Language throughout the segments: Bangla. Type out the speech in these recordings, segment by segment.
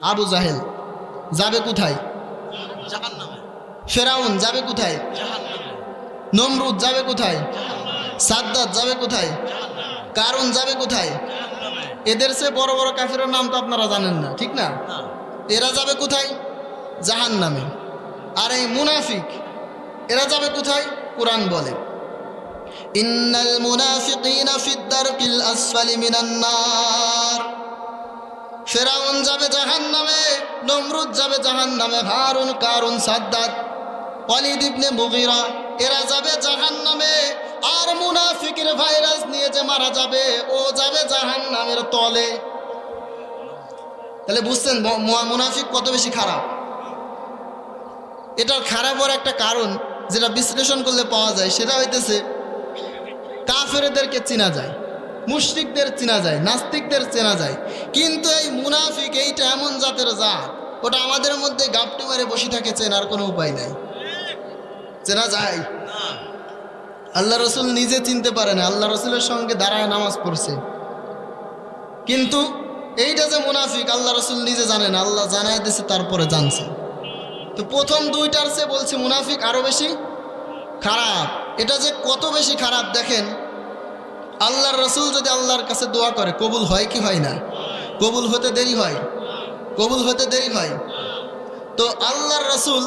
আবু জাহেল যাবে কোথায়? ফেরাউন যাবে কোথায়? নমরুদ যাবে কোথায়? সাদ্দাত যাবে কোথায়? কারুন যাবে কোথায়? এদের সে বড় বড় কাফেরের নাম তো আপনারা জানেন না ঠিক না? এরা যাবে কোথায়? জাহান নামে আর এই মুনাফিক এরা যাবে কোথায়? কোরআন বলে। ইন্নাল মুনাফিকিনা ফিদ দারকিল আসফালি মিনান নার। ফেরাউন যাবে জাহান নামে নমরুদ যাবে জাহান নামে হারুন, কারুন, সাদ্দাত, ওয়ালিদ ইবনে মুগিরা, এরা যাবে জাহান নামে আর মুনাফিকের ভাইরাস নিয়ে যে মারা যাবে, ও যাবে জাহান নামের তলে। তাহলে বুঝছেন মুনাফিক কত বেশি খারাপ? এটার খারাপের একটা কারণ যেটা বিশ্লেষণ করলে পাওয়া যায়, সেটা হইতেছে কাফেরদেরকে চেনা যায়। মুশরিকদের চেনা যায়, নাস্তিকদের চেনা যায়। কিন্তু এই মুনাফিক এইটা এমন জাতের জাত, ওটা আমাদের মধ্যে গাপটি মারে বসে থাকে চেনার কোনো উপায় নাই। চেনা যায়? আল্লাহ রসুল নিজে চিনতে পারে না, আল্লাহ রসুলের সঙ্গে দাঁড়ায় নামাজ পড়ছে। কিন্তু এইটা যে মুনাফিক, আল্লাহ রসুল নিজে জানেন, আল্লাহ জানাই দিছে, তারপরে জানছে। তো প্রথম দুইটার সে বলছে মুনাফিক আরও বেশি খারাপ। এটা যে কত বেশি খারাপ, দেখেন আল্লাহর রসুল যদি আল্লাহর কাছে দোয়া করে, কবুল হয় কি হয় না? কবুল হতে দেরি হয়? কবুল হতে দেরি হয়? তো আল্লাহর রসুল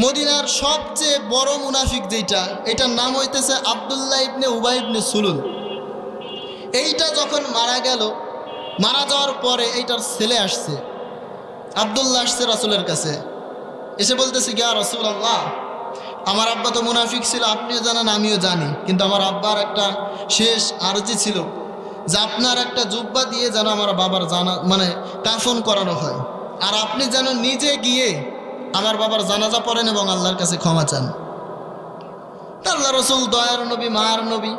মদিনার সবচেয়ে বড় মুনাফিক যেটা এটার নাম হইতেছে আবদুল্লাহ ইবনে উবাই ইবনে সুলুল। এইটা যখন মারা গেল, মারা যাওয়ার পরে এইটার ছেলে আসছে। আবদুল্লাহ আসছে রাসুলের কাছে। এসে বলতেছে গিয়া রসুল আল্লাহ আমার আব্বা তো মুনাফিক ছিল, আপনিও জানেন, আমিও জানি। কিন্তু আমার আব্বার একটা শেষ আর্জি ছিল যে আপনার একটা জুব্বা দিয়ে যেন আমার বাবার জানা মানে কাফন করানো হয়। আর আপনি যেন নিজে গিয়ে আমার বাবার জানাজা পড়েন এবং আল্লাহর কাছে ক্ষমা চান। আল্লাহ রসুল দয়ার নবী, মার নবী,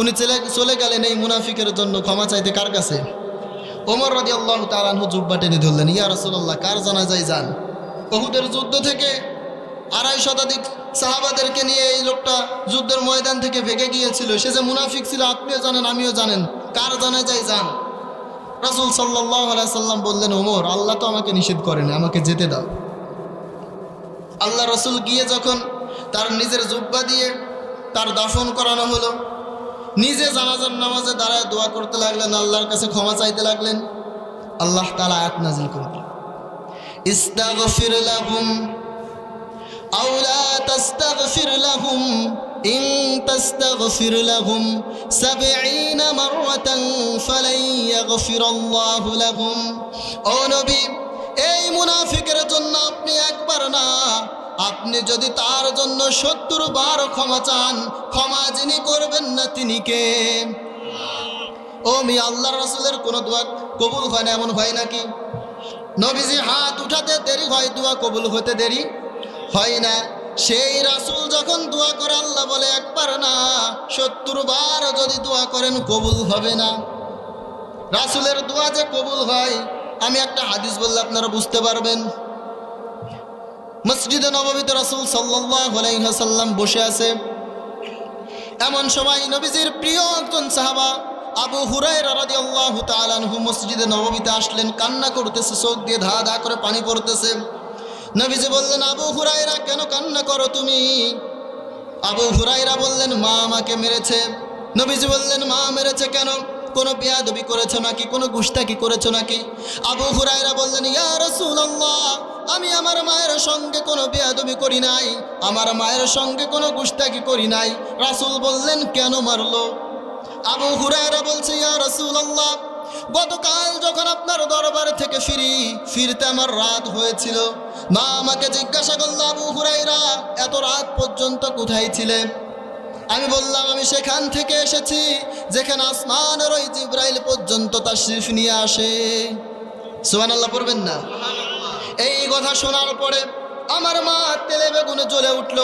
উনি চলে চলে গেলেন এই মুনাফিকের জন্য ক্ষমা চাইতে কার কাছে? ওমর রাজি আল্লাহ তালানহু জুব্বা টেনে ধরলেন, ইয়া রসুল্লাহ কার জানাজায় যান? বহুদের যুদ্ধ থেকে আড়াই শতাধিক সাহাবাদেরকে নিয়ে এই লোকটা যুদ্ধের ময়দান থেকে ভেগে গিয়েছিল। সে যে মুনাফিক ছিল, আপনিও জানেন, আমিও জানেন। কার জানাজায় যান। রাসুল সাল্লাহ সাল্লাম বললেন, ওমর, আল্লাহ তো আমাকে নিষেধ করেন, আমাকে যেতে দাও। আল্লাহ রসুল গিয়ে যখন তার নিজের জুব্বা দিয়ে তার দাফন করানো হলো, নিজে জানাজার নামাজে দাঁড়ায় দোয়া করতে লাগলেন, আল্লাহর কাছে ক্ষমা চাইতে লাগলেন, আল্লাহ তালা আয়াত নাজিল করে দিলেন ইস্তাগফির লাহুম আও লা তাস্তাগফির লাহুম, ইন তাস্তাগফির লাহুম 70 মাররাতান ফালাই ইয়াগফিরাল্লাহু লাহুম। ও নবী, এই মুনাফিকের জন্য আপনি একবার না, আপনি যদি তার জন্য সত্তর বার ক্ষমা চান, ক্ষমা যিনি করবেন না তিনি কে? ও মি আল্লাহ রসুলের কোনো দোয়া কবুল হয় না, এমন হয় নাকি? নবীজি হাত উঠাতে দেরি হয়, দোয়া কবুল হতে দেরি। হয় না। সেই রাসুল যখন দোয়া করে, আল্লাহ বলে, একবার না, সত্তর বার যদি দোয়া করেন, কবুল হবে না। রাসুলের দোয়া যে কবুল হয়, আমি একটা হাদিস বললে আপনারা বুঝতে পারবেন। মসজিদে নবমীতে রাসুল সাল্লাম বসে আছে। এমন সময় নবীজির প্রিয় একজন সাহাবা, আবু হুরাই রাদি আল্লাহ মসজিদে নবমীতে আসলেন, কান্না করতেছে, চোখ দিয়ে ধা ধা করে পানি পড়তেছে। নবীজি বললেন, আবু হুরাইরা কেন কান্না করো তুমি? আবু হুরাইরা বললেন, মা আমাকে মেরেছে। নবীজি বললেন, মা মেরেছে কেন? কোনো বেয়াদবি করেছ নাকি? কোনো গুস্তাকি করেছ নাকি? আবু হুরাইরা বললেন, ইয়া রাসূলুল্লাহ, আমি আমার মায়ের সঙ্গে কোনো বেয়াদবি করি নাই। আমার মায়ের সঙ্গে কোনো গুস্তাকি করি নাই। রাসূল বললেন, কেন মারলো? আবু হুরায়রা বলছে, ইয়া রাসূলুল্লাহ গতকাল যখন আপনার দরবার থেকে ফিরি, ফিরতে আমার রাত হয়েছিল। মা আমাকে জিজ্ঞাসা করল, আবু হুরাইরা এত রাত পর্যন্ত কোথায় ছিলে? আমি বললাম, আমি সেখান থেকে এসেছি, যেখানে আসমানের ওই জিব্রাইল পর্যন্ত তাশরিফ নিয়ে আসে। সুবহানাল্লাহ, পড়বেন না? এই কথা শোনার পরে আমার মা তেলে বেগুনে জ্বলে উঠল,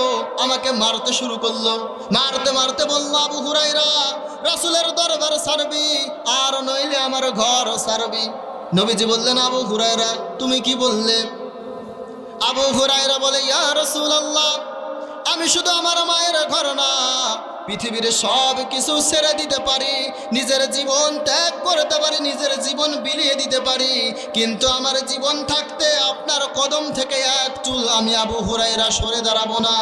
আমাকে মারতে শুরু করল। মারতে মারতে বলল, আবু হুরাইরা রাসুলের দরবার সারবি আর নইলে আমার ঘর সারবি নবীজি বললেন, আবু হুরাইরা তুমি কি বললে? আবু হুরাইরা বলে, ইয়া রসুল আল্লাহ আমি শুধু আমার মায়ের ঘর না, পৃথিবীর সব কিছু ছেড়ে দিতে পারি, নিজের জীবন ত্যাগ করতে পারি, নিজের জীবন বিলিয়ে দিতে পারি, কিন্তু আমার জীবন থাকতে আপনার কদম থেকে এক চুল আমি আবু হুরাইরা সরে দাঁড়াবো না।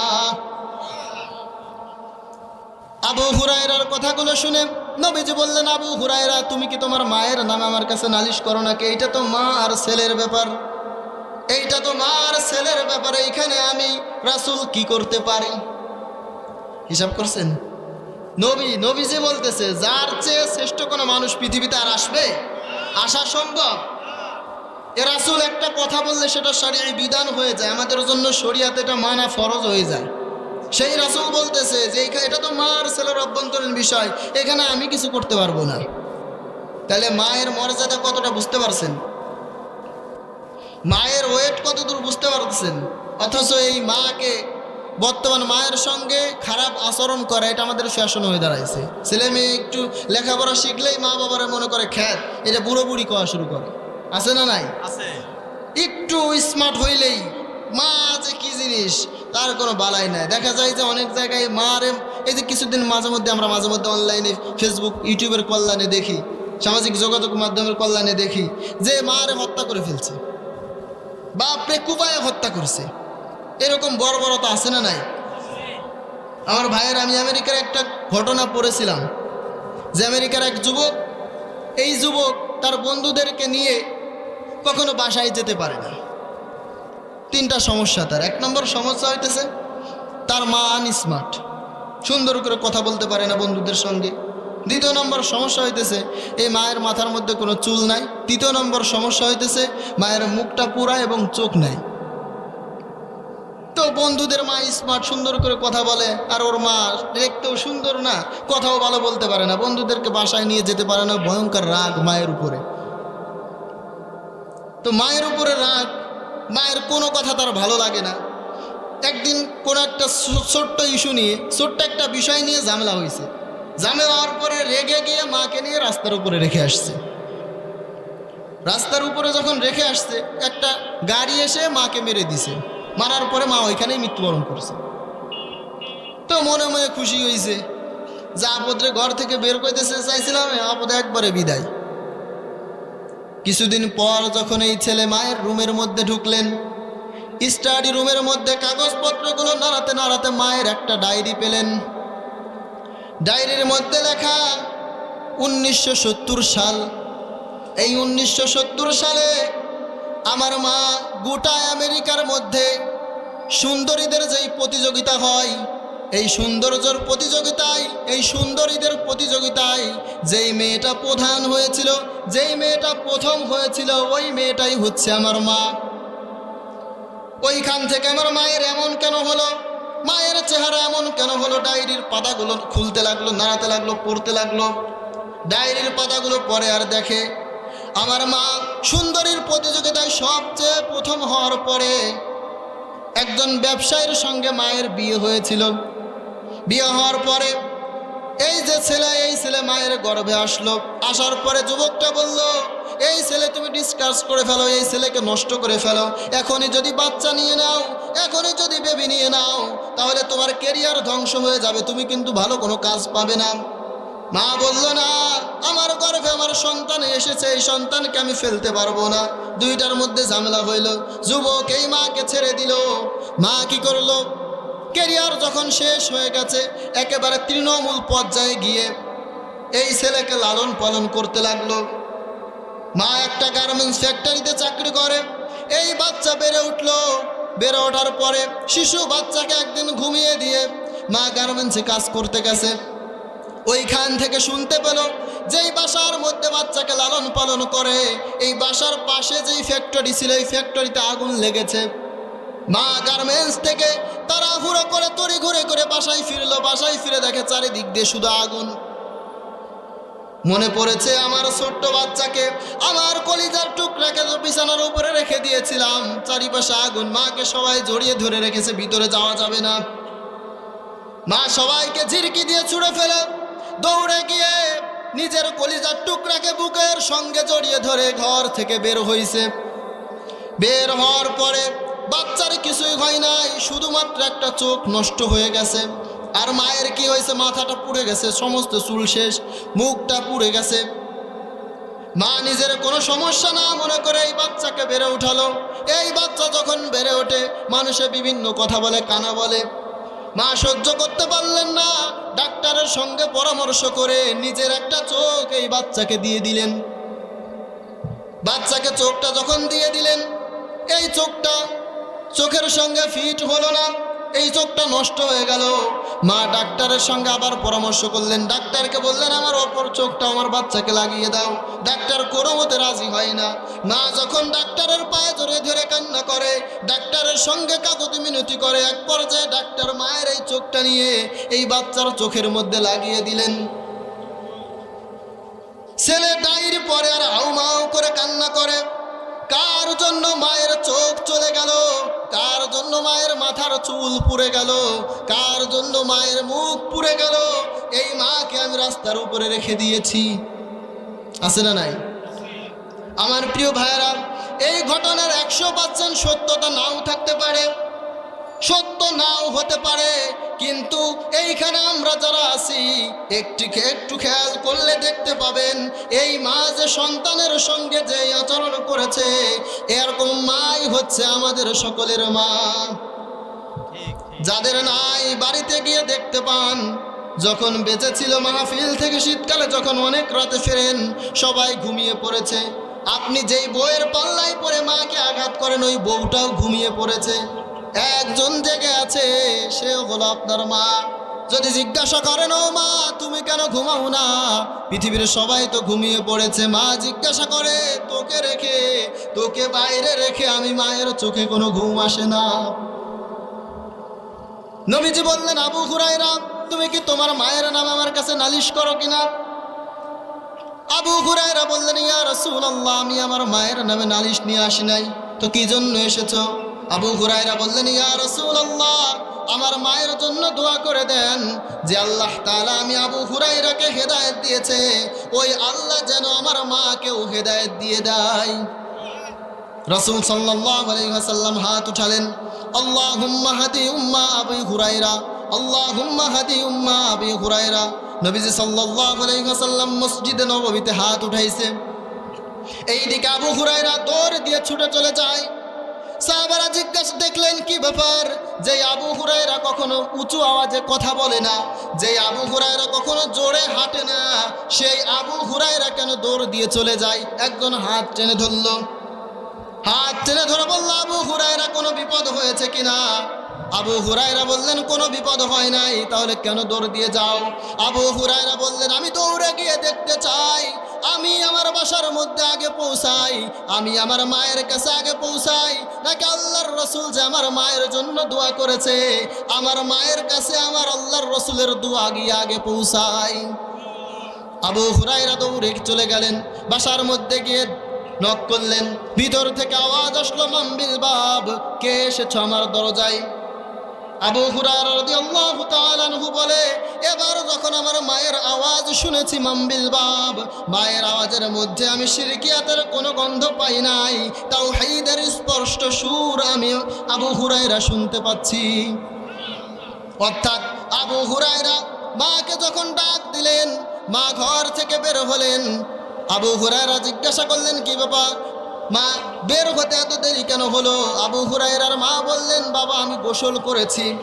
আবু হুরায়রার কথাগুলো শুনে নবীজি বললেন, আবু হুরায়রা, তুমি কি তোমার মায়ের নামে আমার কাছে নালিশ করো নাকি? এইটা তো মা আর ছেলের ব্যাপার। এইটা তো মা আর ছেলের ব্যাপার। এইখানে আমি রাসূল কি করতে পারি? হিসাব করছেন? নবী, নবীজি বলতেছে, যার চেয়ে শ্রেষ্ঠ কোনো মানুষ পৃথিবীতে আর আসবে? আসা সম্ভব? এ রাসূল একটা কথা বললে সেটা শরীর বিধান হয়ে যায়। আমাদের জন্য শরিয়াতে এটা মানা ফরজ হয়ে যায়। সেই রাসূল বলতেছে যে এটা তো মার ছেলের অভ্যন্তরীণ বিষয়। এখানে আমি কিছু করতে পারব না। তাহলে মায়ের মর্যাদা কতটা বুঝতে পারছেন? মায়ের ওয়েট কতদূর বুঝতে পারতেছেন অথচ এই মাকে বর্তমান মায়ের সঙ্গে খারাপ আচরণ করা এটা আমাদের ফ্যাশন হয়ে দাঁড়াইছে। ছেলে মেয়ে একটু লেখাপড়া শিখলেই মা বাবারা মনে করে খ্যাত এটা বুড়ো বুড়ি কওয়া শুরু করে। আছে না নাই? আছে। একটু স্মার্ট হইলেই মা যে কি জিনিস তার কোনো বালাই নাই। দেখা যায় যে অনেক জায়গায় মারে এই যে কিছুদিন মাঝে মধ্যে আমরা মাঝে মধ্যে অনলাইনে ফেসবুক ইউটিউবের কল্যাণে দেখি, সামাজিক যোগাযোগ মাধ্যমের কল্যাণে দেখি, যে মারে হত্যা করে ফেলছে। বাপরে কুপায়ে হত্যা করছে। এরকম বড় বড় তো আছে না নাই? আমার ভাইয়ের, আমি আমেরিকার একটা ঘটনা পড়েছিলাম, যে আমেরিকার এক যুবক, এই যুবক তার বন্ধুদেরকে নিয়ে কখনো বাসায় যেতে পারে না। তিনটা সমস্যা তার। এক নম্বর সমস্যা হইতেছে, তার মা আনস্মার্ট। সুন্দর করে কথা বলতে পারে না বন্ধুদের সঙ্গে। দ্বিতীয় নম্বর সমস্যা হইতেছে, এই মায়ের মাথার মধ্যে কোনো চুল নাই। তৃতীয় নম্বর সমস্যা হইতেছে, মায়ের মুখটা পুরা এবং চোখ নাই। তো বন্ধুদের মা স্মার্ট, সুন্দর করে কথা বলে, আর ওর মা দেখতেও সুন্দর না, কথাও ভালো বলতে পারে না। বন্ধুদেরকে বাসায় নিয়ে যেতে পারে না, ভয়ঙ্কর রাগ মায়ের উপরে। তো মায়ের উপরে রাগ মায়ের কোনো কথা তার ভালো লাগে না। একদিন কোনো একটা ছোট্ট ইস্যু নিয়ে, ছোট্ট একটা বিষয় নিয়ে ঝামেলা হয়েছে। ঝামেলা হওয়ার পরে রেগে গিয়ে মাকে নিয়ে রাস্তার উপরে রেখে আসছে। রাস্তার উপরে যখন রেখে আসছে, একটা গাড়ি এসে মাকে মেরে দিছে। মারার পরে মা ওইখানেই মৃত্যুবরণ করছে। তো মনে মনে খুশি হয়েছে যে আপদরে ঘর থেকে বের করতেছে, চাইছিলাম আপদ একবারে বিদায়। কিছুদিন পর যখন এই ছেলে মায়ের রুমের মধ্যে ঢুকলেন, স্টাডি রুমের মধ্যে কাগজপত্রগুলো নাড়াতে নাড়াতে মায়ের একটা ডায়েরি পেলেন। ডায়েরির মধ্যে লেখা, উনিশশো সত্তর সাল। এই উনিশশো সত্তর সালে আমার মা গোটা আমেরিকার মধ্যে সুন্দরীদের যেই প্রতিযোগিতা হয় এই সৌন্দর্যর প্রতিযোগিতায়, এই সুন্দরীদের প্রতিযোগিতায় যেই মেয়েটা প্রধান হয়েছিল, যেই মেয়েটা প্রথম হয়েছিল, ওই মেয়েটাই হচ্ছে আমার মা। ওইখান থেকে আমার মায়ের এমন কেন হলো? মায়ের চেহারা এমন কেন হলো? ডায়েরির পাতাগুলো খুলতে লাগল, নাড়াতে লাগল, পড়তে লাগল। ডায়েরির পাতাগুলো পরে আর দেখে। আমার মা সুন্দরীর প্রতিযোগিতায় সবচেয়ে প্রথম হওয়ার পরে একজন ব্যবসায়ীর সঙ্গে মায়ের বিয়ে হয়েছিল। বিয়ে হওয়ার পরে এই যে ছেলে, এই ছেলে মায়ের গর্ভে আসলো। আসার পরে যুবকটা বলল, এই ছেলে তুমি ডিসকাস করে ফেলো, এই ছেলেকে নষ্ট করে ফেলো। এখনই যদি বাচ্চা নিয়ে নাও, এখনই যদি বেবি নিয়ে নাও, তাহলে তোমার কেরিয়ার ধ্বংস হয়ে যাবে, তুমি কিন্তু ভালো কোনো কাজ পাবে না। মা বলল, না, আমার গর্ভে আমার সন্তান এসেছে, এই সন্তানকে আমি ফেলতে পারব না। দুইটার মধ্যে ঝামেলা হইল। যুবক এই মাকে ছেড়ে দিল। মা কি করল? কেরিয়ার যখন শেষ হয়ে গেছে, একেবারে তৃণমূল পর্যায়ে গিয়ে এই ছেলেকে লালন পালন করতে লাগল। মা একটা গার্মেন্টস ফ্যাক্টরিতে চাকরি করে, এই বাচ্চা বেড়ে উঠল। বেড়ে ওঠার পরে শিশু বাচ্চাকে একদিন ঘুমিয়ে দিয়ে মা গার্মেন্টসে কাজ করতে গেছে। ওইখান থেকে শুনতে পেল যেই বাসার মধ্যে বাচ্চাকে লালন পালন করে, এই বাসার পাশে যেই ফ্যাক্টরি ছিল, এই ফ্যাক্টরিতে আগুন লেগেছে। মা গার্মেন্টস থেকে তারা হুড়ো করে তড়ি ঘুরে করে বাসায় ফিরলো, বাসায় ফিরে দেখে চারিদিক দিয়ে শুধু আগুন। মনে পড়েছে আমার ছোট্ট বাচ্চাকে আমার কলিজার টুকরাকে বিছানার উপরে রেখে দিয়েছিলাম। চারিপাশে আগুন। মাকে সবাই জড়িয়ে ধরে রেখেছে, ভিতরে যাওয়া যাবে না। মা সবাইকে ঝিরকি দিয়ে ছুঁড়ে ফেলে, দৌড়ে গিয়ে নিজের কলিজার টুকরাকে বুকের সঙ্গে জড়িয়ে ধরে ঘর থেকে বের হইছে। বের হওয়ার পরে বাচ্চার কিছুই হয় নাই, শুধুমাত্র একটা চোখ নষ্ট হয়ে গেছে। আর মায়ের কি হয়েছে? মাথাটা পুড়ে গেছে, সমস্ত চুল শেষ, মুখটা পুড়ে গেছে। মা নিজের কোনো সমস্যা না মনে করে এই বাচ্চাকে বেড়ে উঠালো। এই বাচ্চা যখন বেড়ে ওঠে, মানুষে বিভিন্ন কথা বলে, কানা বলে। মা সহ্য করতে পারলেন না, ডাক্তারের সঙ্গে পরামর্শ করে নিজের একটা চোখ এই বাচ্চাকে দিয়ে দিলেন। বাচ্চাকে চোখটা যখন দিয়ে দিলেন, এই চোখটা চোখের সঙ্গে ফিট হলো না। এই চোখটা নষ্ট হয়ে গেল। মা ডাক্তারের সঙ্গে আবার পরামর্শ করলেন, ডাক্তারকে বললেন আমার অপর চোখটা আমার বাচ্চাকে লাগিয়ে দাও। ডাক্তার কোনো মতে রাজি হয় না। মা যখন ডাক্তারের পায়ে ধরে ধরে কান্না করে, ডাক্তারের সঙ্গে কাকতি মিনতি করে, এক পর্যায়ে ডাক্তার মায়ের এই চোখটা নিয়ে এই বাচ্চার চোখের মধ্যে লাগিয়ে দিলেন। ছেলে ডায়েরি পরে আর হাউমাউ করে কান্না করে। কার জন্য মায়ের চোখ চলে গেল? কার জন্য মায়ের মাথার চুল পুড়ে গেল? কার জন্য মায়ের মুখ পুড়ে গেল? এই মাকে আমি রাস্তার উপরে রেখে দিয়েছি। আছে না নাই? আমার প্রিয় ভাইয়েরা, এই ঘটনার একশো পার্সেন্ট সত্যতা নাও থাকতে পারে। সত্য নাও হতে পারে। কিন্তু এইখানে আমরা যারা আছি একটু একটু খেয়াল করলে দেখতে পাবেন, এই মা যে সন্তানের সঙ্গে যে আচরণ করেছে, এরকম মাই হচ্ছে আমাদের সকলের মা। যাদের নাই, বাড়িতে গিয়ে দেখতে পান, যখন বেঁচে ছিল মাহফিল থেকে শীতকালে, যখন অনেক রাতে ফেরেন, সবাই ঘুমিয়ে পড়েছে। আপনি যেই বইয়ের পাল্লায় পরে মাকে আঘাত করেন, ওই বউটাও ঘুমিয়ে পড়েছে। একজন জেগে আছে সে হলো আপনার মা। যদি জিজ্ঞাসা করেন ও মা, তুমি কেন ঘুমাও না? পৃথিবীর সবাই তো ঘুমিয়ে পড়েছে। মা জিজ্ঞাসা করে, তোকে রেখে, তোকে বাইরে রেখে আমি মায়ের চোখে কোনো ঘুম আসে না? নবীজি বললেন, আবু হুরাইরা তুমি কি তোমার মায়ের নাম আমার কাছে নালিশ করো কিনা? আবু হুরাইরা বললেন, ইয়া রাসূলুল্লাহ, আমি আমার মায়ের নামে নালিশ নিয়ে আসি নাই। তো কি জন্য এসেছ? আবু হুরাইরা বললেন, ইয়া রাসূলুল্লাহ, আমার মায়ের জন্য দোয়া করে দেন যে আল্লাহ তাআলা আমি আবু হুরাইরাকে হেদায়েত দিয়েছে। ওই আল্লাহ যেন আমার মাকেও হেদায়েত দিয়ে দেয়। রসুল ওয়াসাল্লাম হাত উঠালেন। আল্লাহুম্মা হাদি উম্মা আবি হুরায়রা, আল্লাহুম্মা হাদি উম্মা আবি হুরায়রা। নবীজি সাল্লাল্লাহু আলাইহি ওয়াসাল্লাম মসজিদে নববীতে হাত উঠাইছে। এইদিকে আবু হুরাইরা দৌড় দিয়ে ছুটে চলে যায়। সাহাবারা জিজ্ঞাসা দেখলেন, কি ব্যাপার? যে আবু হুরায়রা কখনো উঁচু আওয়াজে কথা বলে না, যে আবু হুরায়রা কখনো জোরে হাঁটে না, সেই আবু হুরায়রা কেন দৌড় দিয়ে চলে যায়? একজন হাত টেনে ধরলো। হাত টেনে ধরে বলল, আবু হুরায়রা, কোনো বিপদ হয়েছে কিনা আবু হুরায়রা বললেন, কোনো বিপদ হয় নাই, তাহলে কেন দৌড় দিয়ে যাও? আবু হুরায়রা বললেন, আমি দৌড়ে গিয়ে দেখতে চাই। আমি আমার বাসার মধ্যে আগে পৌঁছাই, আমি আমার মায়ের কাছে আগে পৌঁছাই। নাকি আল্লাহর রসুল যে আমার মায়ের জন্য দোয়া করেছে, আমার মায়ের কাছে আমার আল্লাহর রসুলের দোয়া গিয়ে আগে পৌঁছাই। আবু হুরাইরা দৌড়ে চলে গেলেন, বাসার মধ্যে গিয়ে নক করলেন ভিতর থেকে আওয়াজ আসলো, মাম্বিল বাব, কে এসেছ আমার দরজায়? আবু হুরার বলে, এবার যখন আমার মায়ের আওয়াজ শুনেছি মাম্বিল বাব, মায়ের আওয়াজের মধ্যে আমি শিরকিয়াতের কোনো গন্ধ পাই নাই তাও হাইদের স্পষ্ট সুর আমি আবু হুরাইরা শুনতে পাচ্ছি। অর্থাৎ আবু হুরায়রা মাকে যখন ডাক দিলেন, মা ঘর থেকে বের হলেন, আবু হুরায়রা জিজ্ঞাসা করলেন, কি ব্যাপার? মা, বের হতে এত দেরি কেন হলো? আবু হুরায়রার মা বললেন, বাবা, আমি গোসল করেছি।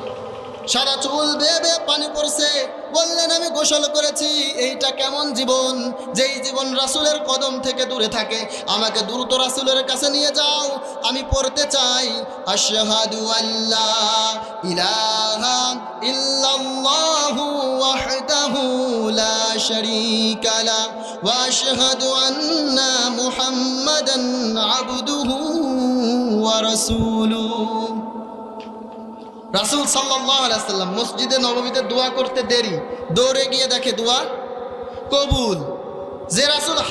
সারা চুল বেয়ে বেয়ে পানি পড়ছে। বললেন, আমি গোসল করেছি। এইটা কেমন জীবন? যেই জীবন রাসুলের কদম থেকে দূরে থাকে। আমাকে দ্রুত রাসুলের কাছে নিয়ে যাও। আমি পড়তে চাই। আশহাদু আল্লাহ ইলাহা ইল্লাল্লাহু ওয়াহদাহু لا شريك له واشهد ان محمدا عبده ورسوله. রাসুল সাল্লাহ আলাইসাল্লাম মসজিদে নবমীতে দোয়া করতে দেরি। দৌড়ে গিয়ে দেখে দোয়া কবুল। যে রাসুল